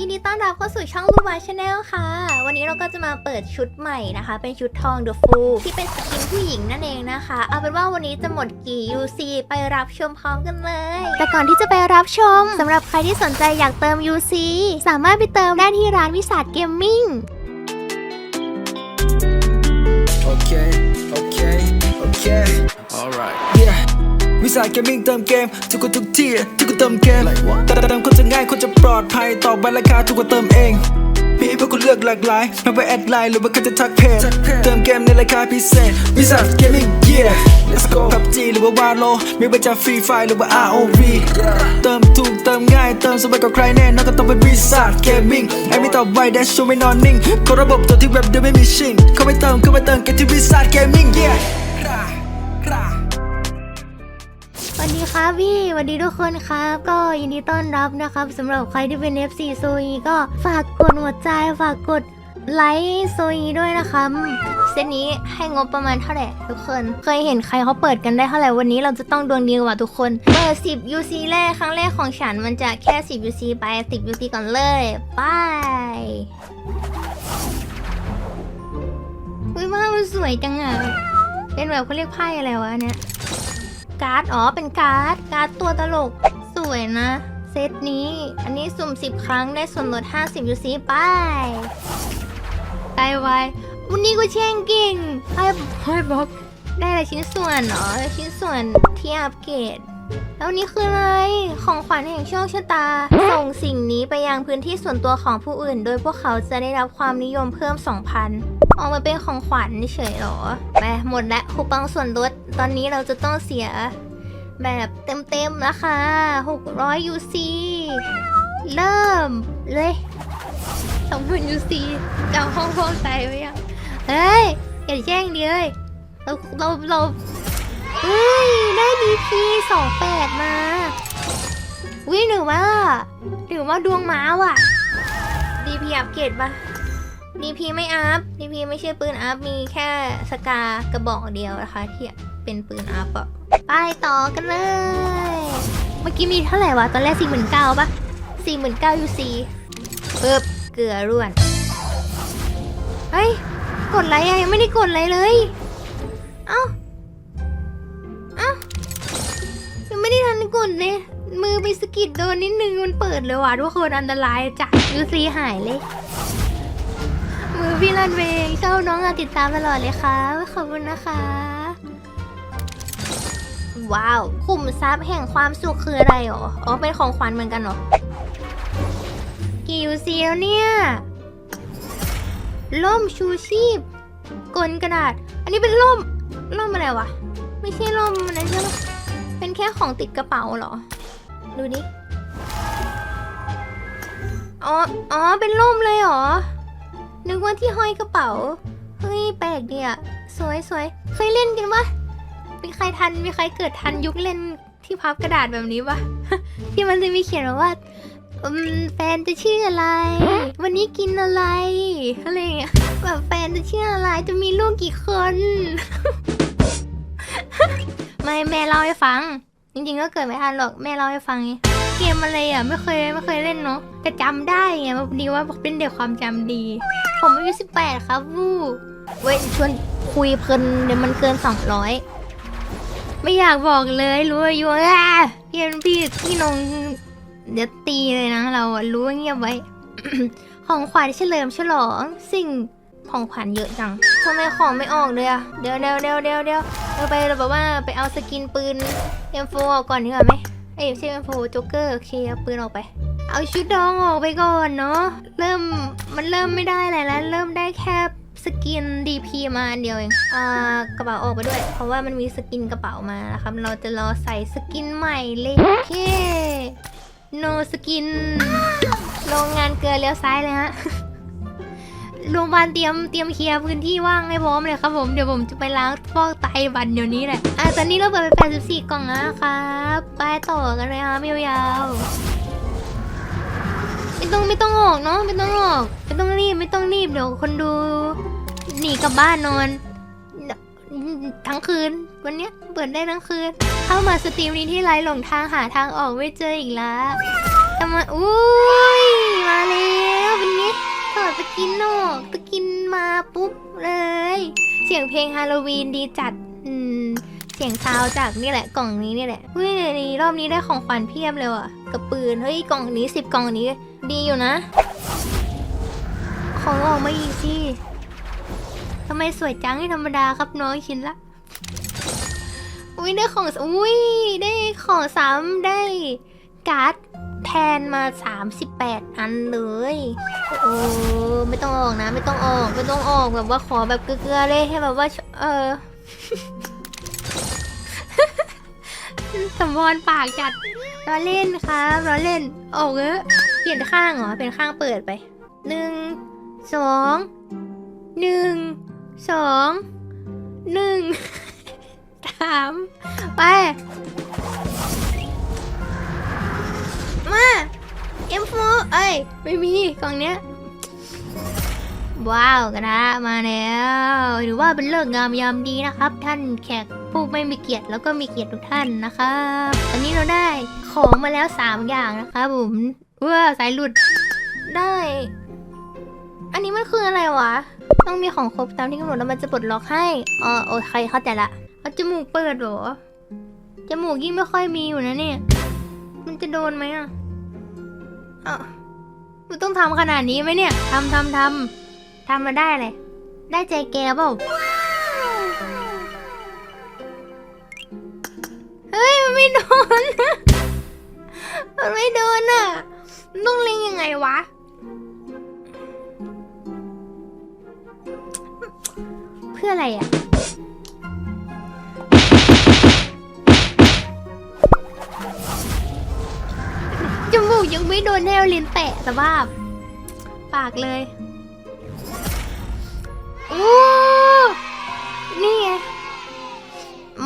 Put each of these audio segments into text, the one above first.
ยินดีต้อนรับเข้าสู่ช่องลูมาชาแนลค่ะ วันนี้เราก็จะมาเปิดชุดใหม่นะคะ เป็นชุดทอง The Full ที่เป็นสกินผู้หญิงนั่นเองนะคะ เอาเป็นว่าวันนี้จะหมดกี่ UC ไปรับชมพร้อมกันเลย แต่ก่อนที่จะไปรับชมสำหรับใครที่สนใจอยากเติม UC สามารถไปเติมได้ที่ร้านวิสาทเกมมิ่ง Okay, okay, okay. Alright. Yeah. วิสาหเกมมิ่งเติมเกม ทุกคนทุกที่ทุกคนเติมเกมแต่เติมคนจะง่ายคนจะปลอดภัยตอบไปราคาทุกคนเติมเองมีให้พวกคุณเลือกหลากหลายไม่ว่าแอดไลน์หรือว่าคุณจะทักเพจเติมเกมในราคาพิเศษวิสาหเกมมิ่ง yeah let's go PUBG หรือว่าวาโลไม่ว่าจะฟรีไฟหรือว่า ROV เติมถูกเติมง่ายเติมสบายกว่าใครแน่นอนก็ต้องเป็นวิสาหเกมมิ่งไอ้ไม่ตอบไวแดชชูไม่นอนนิ่งคนระบบตัวที่เว็บเดิมไม่มีชิงเข้าไปเติมเข้าไปเติมกันที่วิสาหเกมมิ่ง yeah สวัสดี ครับพี่สวัสดีทุกคนครับ ก็ยินดีต้อนรับนะครับสำหรับใครที่เป็น FC โซอีก็ฝากกดหัวใจฝากกดไลค์โซอีด้วยนะคะเซตนี้ให้งบประมาณเท่าไหร่ทุกคน เคยเห็นใครเขาเปิดกันได้เท่าไหร่วันนี้เราจะต้องดวงดีกว่าทุกคนเปิด10 UC แรกครั้งแรกของฉันมันจะแค่ 10 UC ไป 10 UC ก่อนเลยไปอุ้ยว่ามันสวยจังอะเป็นแบบเขาเรียกไพ่อะไรวะเนี่ย การ์ด อ๋อ เป็นการ์ด การ์ดตัวตลก สวยนะ เซตนี้ อันนี้สุ่ม 10 ครั้งได้ส่วนลด 50ยูซีไปตายไววันนี้กูแช่งเก่งให้ให้บล็อก ได้อะไรชิ้นส่วนเหรอชิ้นส่วนที่อัปเกรดแล้วนี่คืออะไร ของขวัญแห่งโชคชะตา ส่งสิ่งนี้ไปยังพื้นที่ส่วนตัวของผู้อื่น โดยพวกเขาจะได้รับความนิยมเพิ่ม 2,000 ออกมาเป็นของขวัญเฉยเหรอไปหมดแล้วคูปองส่วนลดตอนนี้เราจะต้องเสียแบบเต็มๆนะคะ600 UC เริ่มเลย2,000 UC จะเอาห้องห้องใจไว้ยังเฮ้ย อย่าแจ้งดิเลยเราเราเราเฮ้ย ได้ดีพีสองแปดมาวิหรือว่าหรือว่าดวงม้าว่ะดีพีอัปเกรดปะ ดีพีไม่อัพดีพีไม่ใช่ปืนอัพ มีแค่สกากระบอกเดียวนะคะ ที่เป็นปืนอัพอะไปต่อกันเลย เมื่อกี้มีเท่าไหร่วะ ตอนแรกสี่หมื่นเก้าปะสี่หมื่นเก้ายูซีปึ๊บเกลือร่วน เฮ้ย กดไลค์อะยังไม่ได้กดไลค์เลย เอ้า เอ้า ยังไม่ได้ทันกดเลย มือไปสกิดโดนนิดนึงมันเปิดเลยว่ะทุกคนอันตรายจ้ะยูซีหายเลย พี่รันเวงชอบน้องอะติดตามตลอดเลยค่ะขอบคุณนะคะ ว้าวขุมทรัพย์แห่งความสุขคืออะไรหรออ๋อเป็นของขวัญเหมือนกันเหรอกี่ยูซีแล้วเนี่ยล่มชูชีพกลกระดาษ อันนี้เป็นล่มล่มอะไรวะ ไม่ใช่ล่มนนั้นใช่ปะเป็นแค่ของติดกระเป๋าเหรอ ดูดิอ๋อ อ๋อ เป็นล่มเลยเหรอ ที่ห้อยกระเป๋า เฮ้ยแปลกดีอะสวยสวยเคยเล่นกันปะมีใครทันมีใครเกิดทันยุคเล่นที่พับกระดาษแบบนี้ปะที่มันจะมีเขียนว่าแฟนจะชื่ออะไร วันนี้กินอะไรอะไรอย่างเงี้ยแบบแฟนจะชื่ออะไรจะมีลูกกี่คน ไม่แม่เล่าให้ฟัง จริงๆก็เกิดไม่ทันหรอกแม่เล่าให้ฟังไง เกมอะไรอะ ไม่เคยไม่เคยเล่นเนาะแต่จำได้ไงมันดีว่าเป็นเด็กความจำดี ผมอายุสิบแปดครับวู้เว้ยชวนคุยเพลินเดี๋ยวมันเกินสองร้อยไม่อยากบอกเลยรู้อายุอะพี่พี่พี่นงเดี๋ยวตีเลยนะเราอะรู้เงียบไว้ ของขวัญเฉลิมฉลอง สิ่งของขวัญเยอะจังทำไมของไม่ออกเลยอะเดี๋ยวเดี๋ยวเดี๋ยวเดี๋ยวเดี๋ยวเราไปเราแบบว่าไปเอาสกินปืน M4 ก่อนดีกว่าไหม เอ้ยไม่ใช่ M4 โจ๊กเกอร์โอเคเอาปืนออกไป เอาชุดดองออกไปก่อนเนาะเริ่มมันเริ่มไม่ได้อะไรแล้ว เริ่มได้แค่สกิน DP มาอันเดียวเองอ่ากระเป๋าออกไปด้วย เพราะว่ามันมีสกินกระเป๋ามานะครับ เราจะรอใส่สกินใหม่เลยโอเค no สกินโรงงานเกลือเลี้ยวซ้ายเลยฮะ โรงพยาบาลเตรียมเตรียมเคลียร์พื้นที่ว่างให้พร้อมเลยครับผมเดี๋ยวผมจะไปล้างฟอกไตบันเดี๋ยวนี้แหละอะตอนนี้เราเปิดไป 84 กล่องแล้วนะครับไปต่อกันเลยครับยาวๆไม่ต้องไม่ต้องออกเนาะไม่ต้องออกไม่ต้องรีบไม่ต้องรีบเดี๋ยวคนดูหนีกลับบ้านนอน ทั้งคืนวันเนี้ยเปิดได้ทั้งคืน เข้ามาสตรีมนี้ที่ไลฟ์หลงทางหาทางออกไม่เจออีกแล้วทำไมอุ้ยมาแล้ ตะกินนอกตะกินมาปุ๊บเลย เสียงเพลงฮาโลวีนดีจัด อืม เสียงซาวจากนี่แหละกล่องนี้นี่แหละเฮ้ยนี่รอบนี้ได้ของขวัญเพียบเลยว่ะกับปืน เฮ้ยกล่องนี้สิบกล่องนี้ ดีอยู่นะ ของออกมาอีกสิทำไมสวยจังไม่ธรรมดาครับน้องชินละอุ้ยได้ของอุ้ยได้ของซ้ำได้การ์ด นมา 38 อันเลย โอ้ไม่ต้องออกนะ ไม่ต้องออกไม่ต้องออกแบบว่าขอแบบเกลือๆเลยให้แบบว่า เออสำวอนปากจัดเราเล่นครับเราเล่นโอ้เออเปลี่ยนข้างเหรอเป็นข้างเปิดไปหนึ่งสองหนึ่งสองหนึ่งสามไป มาเอ็มโฟเอ้ยไม่มีกล่องเนี้ย ว้าวกระมาแล้วหรือว่าเป็นเลิกงามยามดีนะครับ ท่านแขกผู้ไม่มีเกียรติแล้วก็มีเกียรติทุกท่านนะครับอันนี้เราได้ของมาแล้ว 3 อย่างนะคะผมว้าสายหลุดได้ อันนี้มันคืออะไรวะ ต้องมีของครบตามที่กำหนดแล้วมันจะปลดล็อกให้อ๋อโอเคเข้าใจละเอาจมูกเปิดเหรอจมูกยิ่งไม่ค่อยมีอยู่นะเนี่ย มันจะโดนไหมอะอะมันต้องทำขนาดนี้ไหมเนี่ยทำทำทำทำมาได้เลย ได้ใจแกเปล่าเฮ้ย มันไม่โดน มันไม่โดนอะนต้องเล็งยังไงวะเพื่ออะไรอะ ยังไม่โดนแนวลินแตะสภาพ ปากเลยโอ้นี่ไง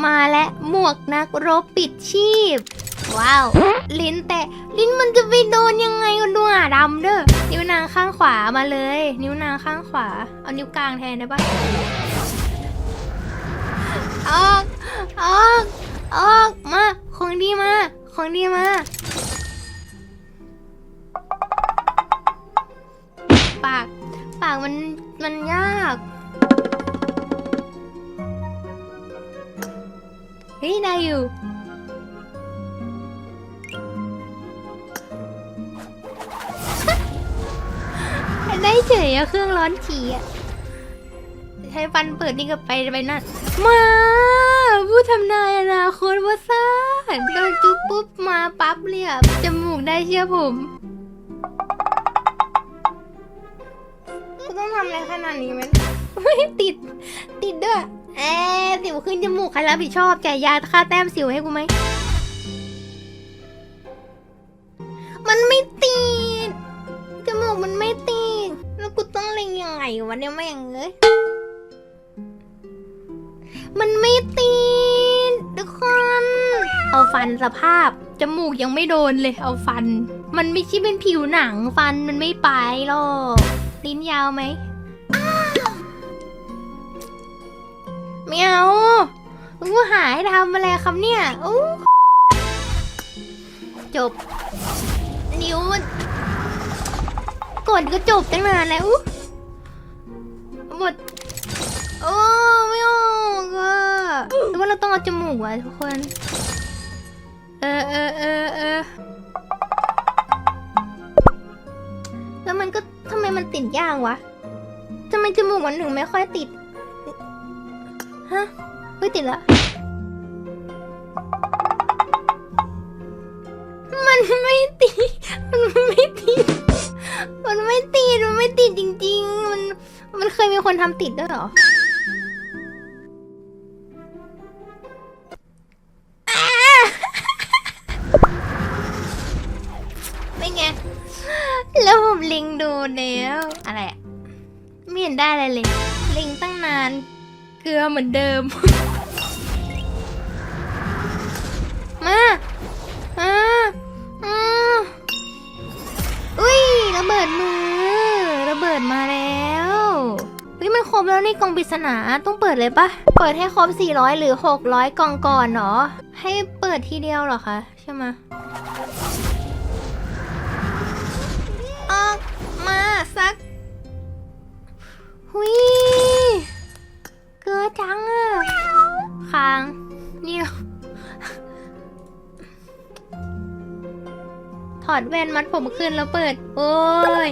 มาแล้วหมวกนักรบปิดชีพ ว้าว ลิ้นแตะ ลิ้นมันจะไปโดนยังไงกันดูอะดำเด้อ นิ้วนางข้างขวามาเลย นิ้วนางข้างขวา เอานิ้วกลางแทนได้ปะออก ออก ออก มา ของดีมา ของดีมา มันมันยาก เฮ้ยได้อยู่ ได้เฉยอะเครื่องร้อนฉี่อะใช้ฟันเปิดนี่ก็ไปไปนั่น มาผู้ทำนายอนาคตว่าซ่านโดนจุ๊บปุ๊บมาปั๊บเลยอะจมูกได้เชื่อผมำอะไรขนาดนี้ไหมไม่ติด ติดด้วยเอ๊สิวขึ้นจมูกใครรับผิดชอบจ่ายยาค่าแต้มสิวให้กูไหม มันไม่ติด จมูกมันไม่ติด แล้วกูต้องเล็งยังไงวะเนี่ยแม่งเอ้ย มันไม่ติดทุกคน เอาฟันสภาพ จมูกยังไม่โดนเลย เอาฟัน มันไม่ใช่เป็นผิวหนังฟันมันไม่ไปหรอก ลิ้นยาวไหม ไม่เอากูหาให้ทำอะไรครับเนี่ยอู้จบ นิ้วมันกดก็จบตั้งนานแล้วอู้หมดโอ้ไม่ออกอะหรือว่าเราต้องเอาจมูกวะทุกคน เออเออเออเออแล้วมันก็ทำไมมันติดยากวะทำไมจมูกมันถึงไม่ค่อยติด ฮะเฮ้ยติดละ มันไม่ติด มันไม่ติด มันไม่ติด มันไม่ติดจริง ๆ มัน มันเคยมีคนทำติดด้วยเหรอเป็นไง แล้วผมลิงดูแล้ว อะไรอะไม่เห็นได้อะไรเลย ลิงตั้งนาน กลือเหมือนเดิม มา มาอ่าอุ้ยระเบิดมือ ระเบิดมาแล้วเฮ้ยมันครบแล้วนี่กล่องปริศนาต้องเปิดเลยปะเปิดให้ครบ 400 หรือ 600 กล่องก่อนเนาะให้เปิดทีเดียวเหรอคะ ใช่ไหมออกมาสัก หุย กลือจังอะค้างนี่ถอดแว่นมัดผมขึ้นแล้วเปิด โอ้ย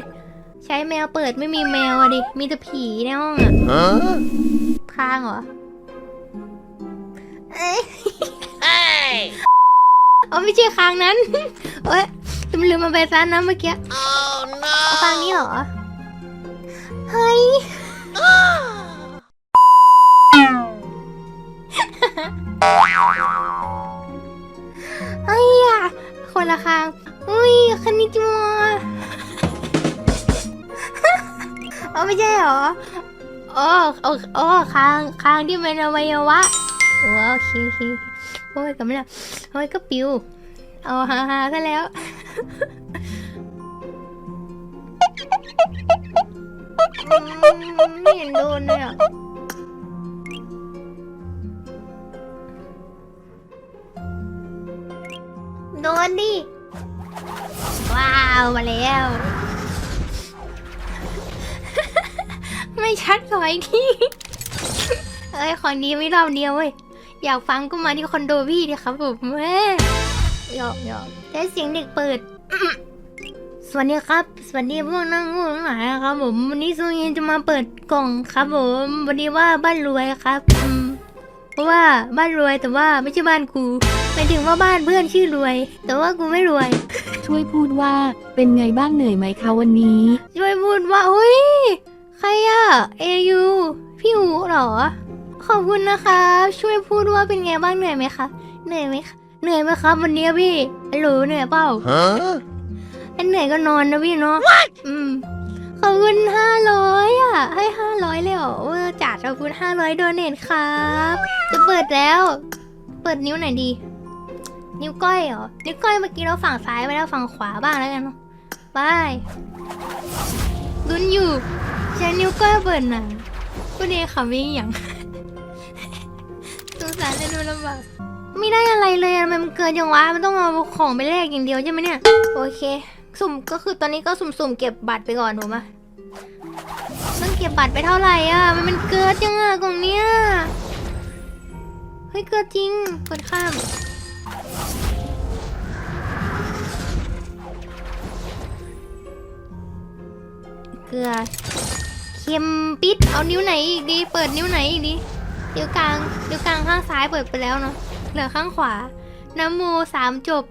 ใช้แมวเปิดไม่มีแมวอะดิ มีแต่ผีในห้องอะค้างเหรอเอ้ยเอาไม่ใช่ค้างนั้น เอ้ยลืมลืมมาไปซานนะเมื่อกี้ค้างนี่เหรอ เฮ้ย เฮ้ยอะคนละค้างอุ้ยคันนี้จิมัวเอาไม่ใช่เหรออ๋อโออ๋อค้างค้างที่เป็นอวัยวะโอ้โอเคโอเคโอ้ยกำลังโอ้ยก็ปิว เอาฮาฮาๆกันแล้วไม่เห็นโดนเลยอะ โดนดิ ว้าวมาแล้ว ไม่ชัดขออีกทีเอ้ยขอนี้ไม่รอบเดียวเว้ย อยากฟังก็มาที่คอนโดพี่ดิครับผมแม่หยอกหยอกแต่เสียงเด็กเปิด สวัสดีครับ สวัสดีพวกนั่งงูทั้งหลายนะครับผม วันนี้ซูเย็นจะมาเปิดกล่องครับผม วันนี้ว่าบ้านรวยครับอืมเพราะว่าบ้านรวยแต่ว่าไม่ใช่บ้านกู หมายถึงว่าบ้านเพื่อนชื่อรวย แต่ว่ากูไม่รวย ช่วยพูดว่าเป็นไงบ้างเหนื่อยไหมคะวันนี้ ช่วยพูดว่าเฮ้ย ใครอะเอยูพี่อูเหรอ ขอบคุณนะคะ ช่วยพูดว่าเป็นไงบ้างเหนื่อยไหมคะ เหนื่อยไหมคะเหนื่อยไหมครับวันนี้พี่ฮัลโหลเหนื่อยเปล่า Huh? ถ้าเหนื่อยก็นอนนะพี่เนาะอืมขอบคุณห้าร้อยอะ ให้ห้าร้อยเลยเหรอเออจัดขอบคุณห้าร้อยโดเนทครับ จะเปิดแล้ว เปิดนิ้วไหนดี นิ้วก้อยเหรอ นิ้วก้อยเมื่อกี้เราฝั่งซ้ายไปแล้วฝั่งขวาบ้างแล้วกันเนาะบายลุ้นอยู่ใช้นิ้วก้อยเปิดหนังก็ดีค่ะวิ่งอย่างสงสารเลยดูลำบากไม่ได้อะไรเลยอะมันเกินยังวะ มันต้องเอาของไปแลกอย่างเดียวใช่ไหมเนี่ย โอเค สุ่มก็คือตอนนี้ก็สุ่มๆเก็บบัตรไปก่อนถูกไหมต้องเก็บบัตรไปเท่าไหร่อะ มันเป็นเกิดยังอะกล่องเนี้ย เฮ้ยเกิดจริงกดข้าม ลือ เค็มปิด เอานิ้วไหนอีกดี เปิดนิ้วไหนอีกดี นิ้วกลาง นิ้วกลางข้างซ้ายเปิดไปแล้วเนาะ เหลือข้างขวา น้ำมูสามจบ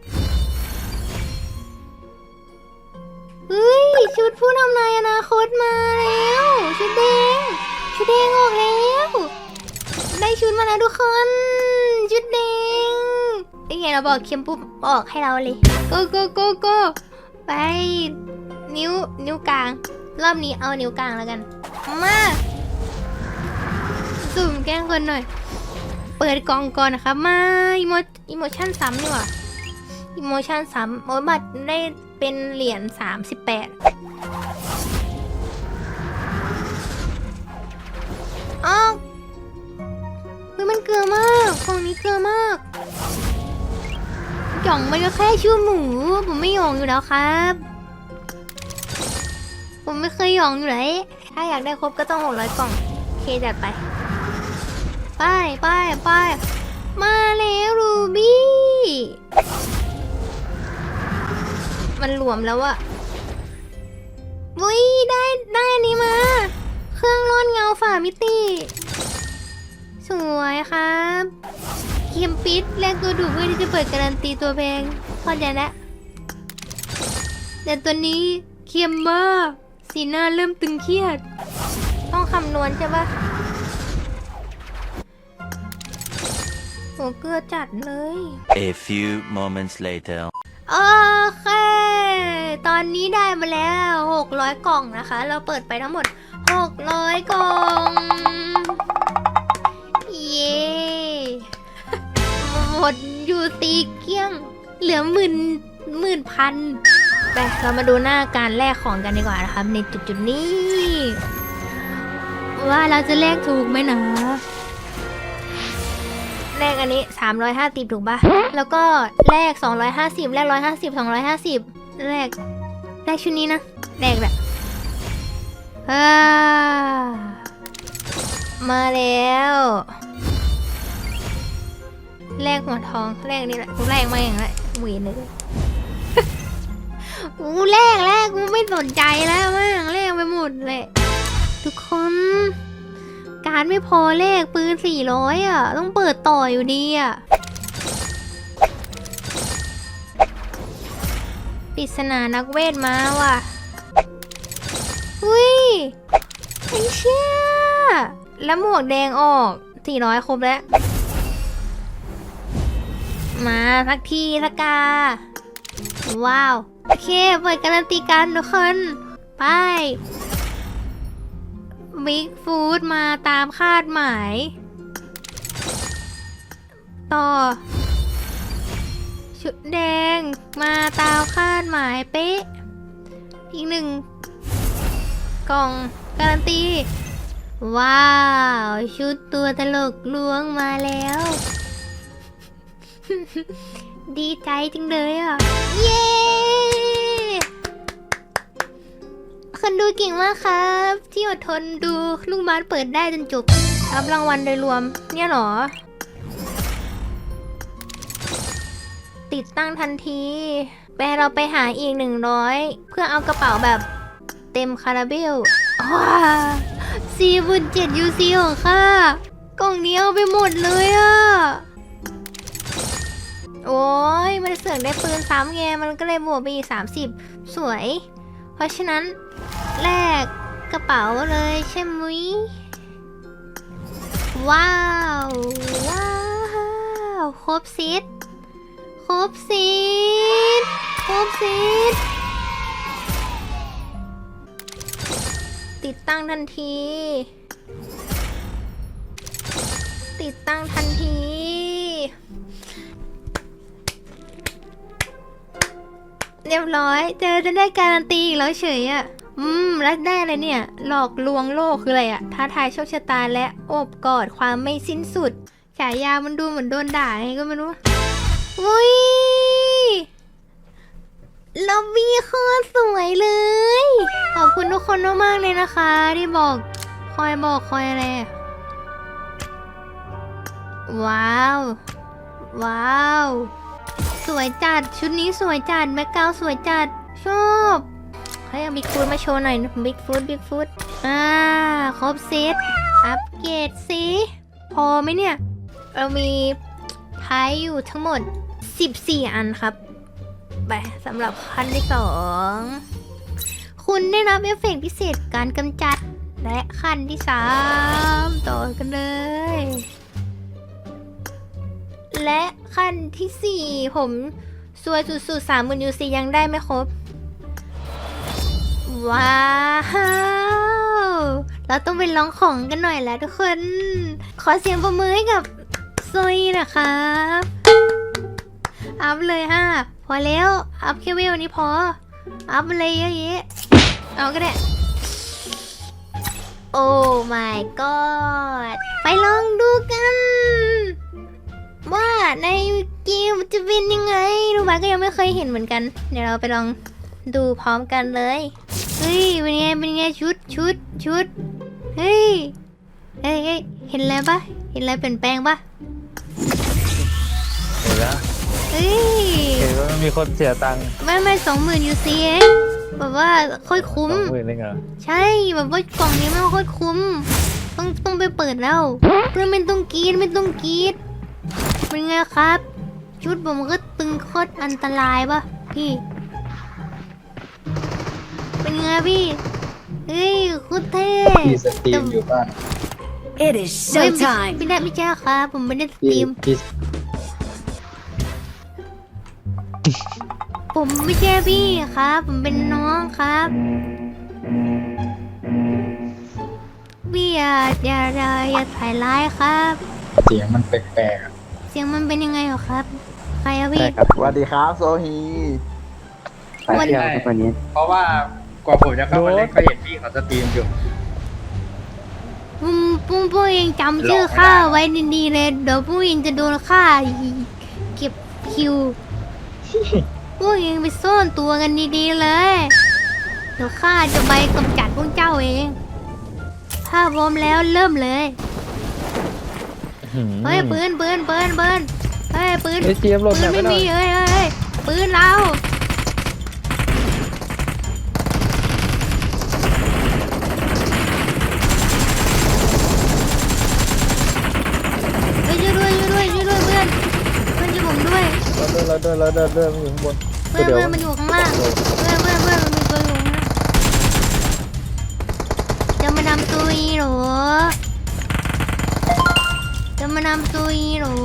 เฮ้ย ชุดผู้นำนายอนาคตมาแล้ว ชุดแดง ชุดแดงออกแล้ว ได้ชุดมาแล้วทุกคน ชุดแดงนี่ไงเราบอกเค็มปุ๊บออกให้เราเลยโกโกโกโกไป นิ้ว นิ้วกลาง รอบนี้เอานิ้วกลางแล้วกัน มาสุ่มแกล้งคนหน่อย เปิดกองก่อนนะครับมาอีโมอีโมชั่นซ้ำดีกว่าอีโมชั่นซ้ำโอ้ยบัตรได้เป็นเหรียญสามสิบแปดอ้าวเฮ้ยมันเกลือมากกองนี้เกลือมากหย่องมันก็แค่ชื่อหมู ผมไม่หยองอยู่แล้วครับ ผมไม่เคยหยองอยู่เลยถ้าอยากได้ครบก็ต้องหกร้อยกล่อง เคจัดไป ไปไปไปมาแล้วรูบี้ มันรวมแล้วอะวุ้ยได้ได้อันนี้มา เครื่องร่อนเงาฝ่ามิติ สวยครับเคียมปิดแลกตัวดูเพื่อที่จะเปิดการันตีตัวเพลงพอใจแล้วแต่ตัวนี้เคียมมาก สีหน้าเริ่มตึงเครียด ต้องคำนวณใช่ปะโหเกลือจัดเลย A few moments later. โอเค ตอนนี้ได้มาแล้ว 600 กล่องนะคะ เราเปิดไปทั้งหมด 600 กล่อง เย้หมดอยู่ตีเกลี้ยง เหลือหมื่นหมื่นพัน ไปเรามาดูหน้าการแลกของกันดีกว่านะครับ ในจุดจุดๆนี้ ว่าเราจะแลกถูกไหมนะแลกอันนี้ 350 ถูกปะแล้วก็แลก 250 แลก 150 250 แลก แลกชุดนี้นะ แลกแบบมาแล้ว แลกหัวทอง แลกนี่แหละแลกมาอย่างไรหวีนเลย กูแลกแลกกูไม่สนใจแล้วมั่งแลกไปหมดเลยทุกคน การไม่พอแลกปืนสี่ร้อยอะ ต้องเปิดต่ออยู่ดีอะปริศนานักเวทมาว่ะอุ้ยไอ้เชี่ยแล้วหมวกแดงออกสี่ร้อยครบแล้ว มาสักทีละกา ว้าว โอเคเปิดการันตีกันทุกคน ไปบิ๊กฟูดมาตามคาดหมาย ต่อ ชุดแดงมาตามคาดหมายเป๊ะ อีกหนึ่ง กล่องการันตี ว้าว ชุดตัวตลกล้วงมาแล้ว ดีใจจังเลยอะ เย้ คนดูเก่งมากครับ ที่อดทนดูลูกบาสเปิดได้จนจบรับรางวัลโดยรวม เนี่ยเหรอ ติดตั้งทันทีแปเราไปหาอีกหนึ่งร้อยเพื่อเอากระเป๋าแบบเต็มคาราเบลว้าสี่บุญเจ็ดยูซีของข้ากล่องนี้เอาไปหมดเลยอะโอ้ยมันเสือกได้ปืนซ้ำไงมันก็เลยบวกไปอีกสามสิบสวย เพราะฉะนั้น แลกกระเป๋าเลยใช่ไหมยว้าว ว้าว ครบซิดครบซิดครบซิดติดตั้งทันที ติดตั้งทันทีเรียบร้อย เจอจะได้การันตีอีกแล้วเฉยอะ่ะ อืมแล้วได้อะไรเนี่ย หลอกลวงโลกคืออะไรอะท้าทายโชคชะตาและโอบกอดความไม่สิ้นสุด ฉายามันดูเหมือนโดนด่าไงก็ไม่รู้ อุ้ยล็อบบี้โคตรสวยเลย ขอบคุณทุกคนมากๆเลยนะคะ ที่บอก คอยบอกคอยอะไร ว้าว ว้าว สวยจัด ชุดนี้สวยจัด แบ็กกราวสวยจัด ชอบ ฮ้ยเอาบิ๊กฟูดมาโชว์หน่อยบิ๊กฟูดบิ๊กฟูดอ่าครบเซตอัปเกรดสิพอไหมเนี่ย เรามีไพ่อยู่ทั้งหมด 14 อันครับ ไปสำหรับขั้นที่สองคุณได้รับเอฟเฟกต์พิเศษการกำจัด และขั้นที่สามต่อกันเลย และขั้นที่สี่ผมซวยสุดๆสามหมื่นยูซียังได้ไม่ครบ ว้าว เราต้องไปลองของกันหน่อยแล้วทุกคน ขอเสียงประมือให้กับซวยนะครับอัพเลยฮะพอแล้ว อัพแค่เวลนี้พอ อัพเลยเยอะๆเอาก็ได้โอ้ my god ไปลองดูกัน ว่าในเกมจะเป็นยังไงรูบาก็ยังไม่เคยเห็นเหมือนกัน เดี๋ยวเราไปลอง ดูพร้อมกันเลย เฮ้ยเป็นไงเป็นไงชุดชุดชุดเฮ้ยเฮ้ย เฮ้ยเห็นอะไรปะเห็นอะไรเปลี่ยนแปลงปะเห็นแล้วเฮ้ยเห็นว่ามันมีคนเสียตังค์ไม่ไม่สองหมื่นยูซีเองแบบว่าค่อยสคุ้มองหมื่นเองเหรอใช่แบบว่ากล่องนี้มันโคตรคุ้ม ต้องต้องไปเปิดแล้วเพื่อนไม่ต้องกรีดไม่ต้องกรีดเป็นไงครับ ชุดผมก็ตึงโคตรอันตรายปะพี่ เป็นไงพี่เฮ้ยโคตรเท่พี่สตรีมอยู่บ้าน It is เฮ้ย showtime. ไม่ได้ไม่ใช่ครับผมไม่ได้สตพี่รีม พี่ผมไม่ใช่พี่ครับ ผมเป็นน้องครับ พี่อย่าอย่าอย่าอย่าใส่ร้ายครับ เสียงมันแปลกๆอะเสียงมันเป็นยังไงเหรอครับ ใครอะพี่ ใช่ครับสวัสดีครับโซฮีวันเที่ยวครับวันนี้ เพราะว่า กว่าผมจะเข้ามาเล่นก็เห็นพี่เขาสตรีมอยู่ ปุ้มปุ้มพวกเองจำชื่อข้าไว้ดีๆเลยเดี๋ยวพวกเองจะโดนข้าเก็บคิวพวกเองไปซ่อนตัวกันดีๆเลย เดี๋ยวข้าจะไปกำจัดพวกเจ้าเองถ้าพร้อมแล้วเริ่มเลยเฮ้ยปืนปืนปืนปืนเฮ้ยปืนไอ้เจี๊ยบหลบปืแบนบไม่ไม่หน่อมียเฮ้ยเฮ้ยเฮ้ยปืนเรา แล้วเดินเดินอยู่ข้างบนเพื่อนเพื่อนมันอยู่ข้างล่างเพื่อนเพื่อนเพื่อนมันมีตัวอยู่ข้างล่างจะมานำตุยเหรอจะมานำตุยเหรอ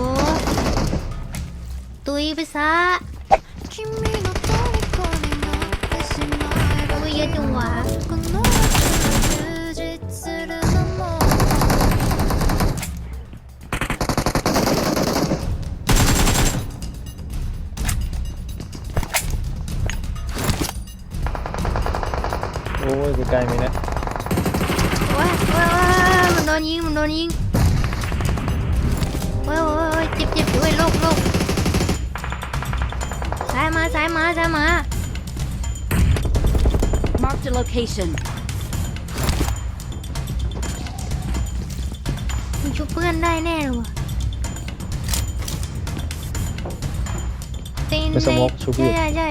ตุยไปซะตุยเยอะจังหวะโอ้ ยไกลๆมีนะโอ้ยโอ้ยโอ้ยมันโดนยิงมันโดนยิงโอ้ยโอ้ยโอ้ยเจ็บเจ็บโอ้ยโลกโลกซ้ายมาซ้ายมาซ้ายมา Marked a location. มันชุบเพื่อนได้แน่เลยว่ะเต้นไปสโมกชุบอยู่ใช่ใช่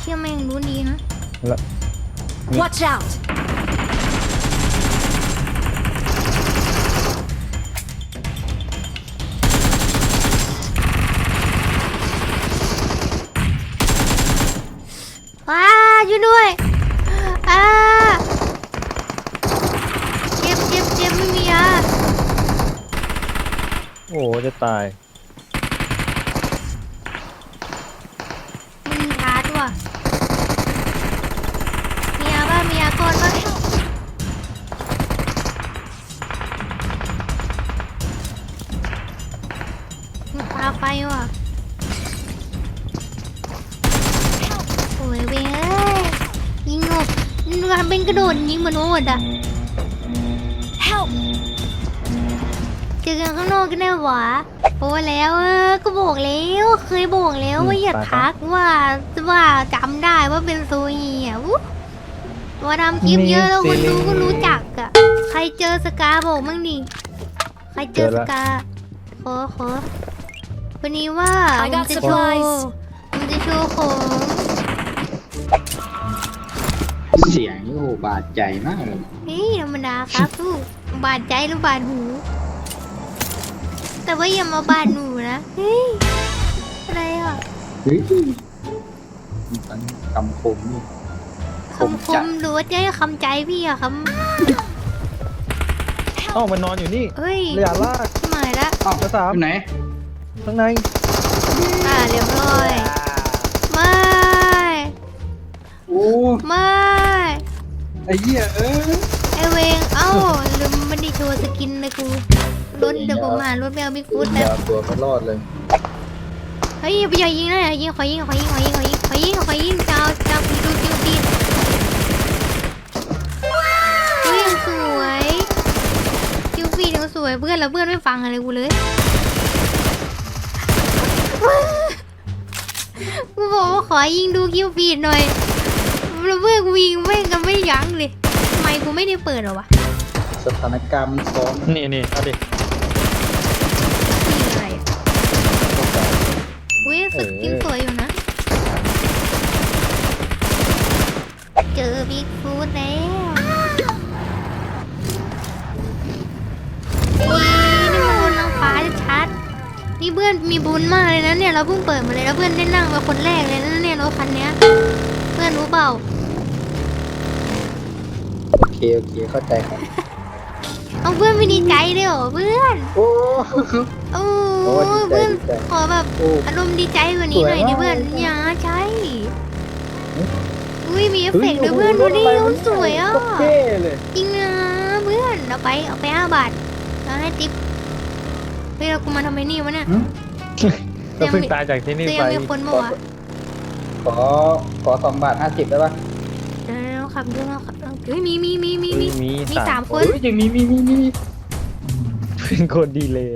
เชื่อแม่งรู้ดีนะ แล้ว Watch out! ว้าช่วยด้วยอ้าเจ็บเจ็บเจ็บไม่มียาโอ้จะตาย เป็นกระโดดยิงเหมันโอดอะ Help! เจอกันข้างนอกกันได้หวะโอ้แล้วเออก็บอกแล้ว เคยบอกแล้วว่าอย่าทักว่าว่าจำได้ว่าเป็นโซยีอะวุว่าทำคลิปเยอะแล้วคนดูก็รู้จักอะ ใครเจอสกาบอกมั่งดิ ใครเจอสกา ขอขอวันนี้ว่า I got ผมจะโชว์ supplies ผมจะโชว์ของ เสียงนี่โอ้โหบาดใจมากเลยเฮ้ยธรรมดาครับลูกบาดใจหรือบาดหู แต่ว่าอย่ามาบาดหนูนะเฮ้ยอะไรอะเฮ้ยมันคำคมนี่คมคำคจัดมหรือว่าจะให้คำใจพี่อะครับเอ้ามันนอนอยู่นี่เฮ้ยอย่าลากที่หมายละ อ้าวกระสามอยู่ไหนข้างใน อ่าเรียบร้อยไม่โอ้ไม่ ไอ้เหี้ยเออไอเวง เอ้าลืมไม่ได้โชว์สกินเลยกูรถเดี๋ยวผมหารถแมวบิ๊กฟุตอแล้วย่าตัวไม่รอดเลยเฮ้ยอย่ายิงนะอย่ายิงขอยิงขอยิงขอยิงขอยิงขอยิงขอยิงจ้าจ้าพี่ดูคิวปีนเฮ้ยยังสวยคิวปีนยังสวยเพื่อนแล้วเพื่อนไม่ฟังอะไรกูเลยกูบอกว่าขอยิงดูคิวปีดหน่อย แล้วเพื่อนกูยิงแม่งกันไม่ยั้งเลยทำไมกูไม่ได้เปิดเหรอวะสถานการณ์มันซ้อนนี่นี่เอาดิยิงอะไรอะอุ้ยสกินสวยอยู่นะ เจอบิ๊กฟูดแล้วนี่นี่มันบนนางฟ้าชัดๆนี่เพื่อนมีบุญมากเลยนะเนี่ยเราเพิ่งเปิดมาเลยแล้วเพื่อนได้นั่งมาคนแรกเลยนะเนี่ยรถคันเนี้ยเพื่อนรู้เปล่า โอเค โอเค เข้าใจครับ เอาเพื่อนไม่ดีใจเลยเหรอเพื่อนโอ้ โอ้โอ้ดีใจเพื่อนดีใจ ขอแบบโอ้ อารมณ์ดีใจกว่านี้หน่อยสวยดิมากเพื่อนอย่าใช่อุ้ยมีเอฟเฟกต์ด้วยเพื่อนดูดิมันสวยอะเท่เลยจริงนะเพื่อนเอาไปเอาไปห้าบาทแล้วให้ติ๊บเฮ้ยเรากูมาทำไมนี่วะเนี่ยก็เพิ่งตายจากที่นี่จะไปยังมีคนบอกว่า ขอขอสองบาทห้าสิบได้ปะเดี๋ยวเราขับเดี๋ยวเราขับเฮ้ยมีมีมีมีมีมีมีสาสามมคโอ้นยยังมีมีมีมีเป็นคนดีเลย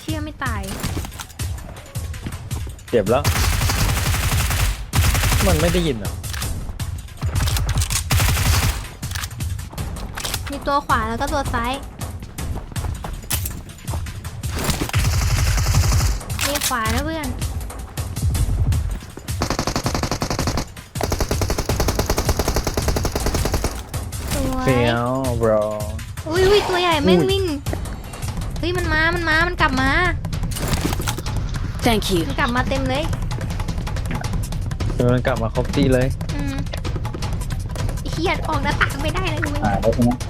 เชื่อไม่ตาย เจ็บแล้ว มันไม่ได้ยินเหรอะมีตัวขวาแล้วก็ตัวซ้าย ขวานะเพื่อน สวยเฟี้ยวบรออุ้ยอุ้ยตัวใหญ่แม่งอุ้ยวิ่งเฮ้ยมันมา มันมา มันกลับมา Thank you. มันกลับมาเต็มเลยเดี๋ยวมันกลับมาครบตีเลยอืมไอ้เฮียออกหน้าต่างไม่ได้เลยเว้ย อ่าแล้วทีนี้มั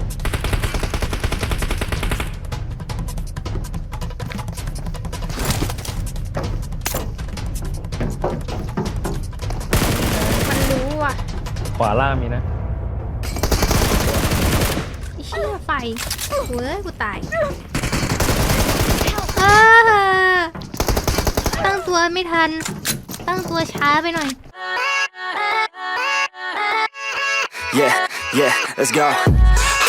วาล่างมีนะ ไอ้เชี่ยไฟเว้ยกูตายเออตั้งตัวไม่ทัน ตั้งตัวช้าไปหน่อย Yeah, yeah, let's go.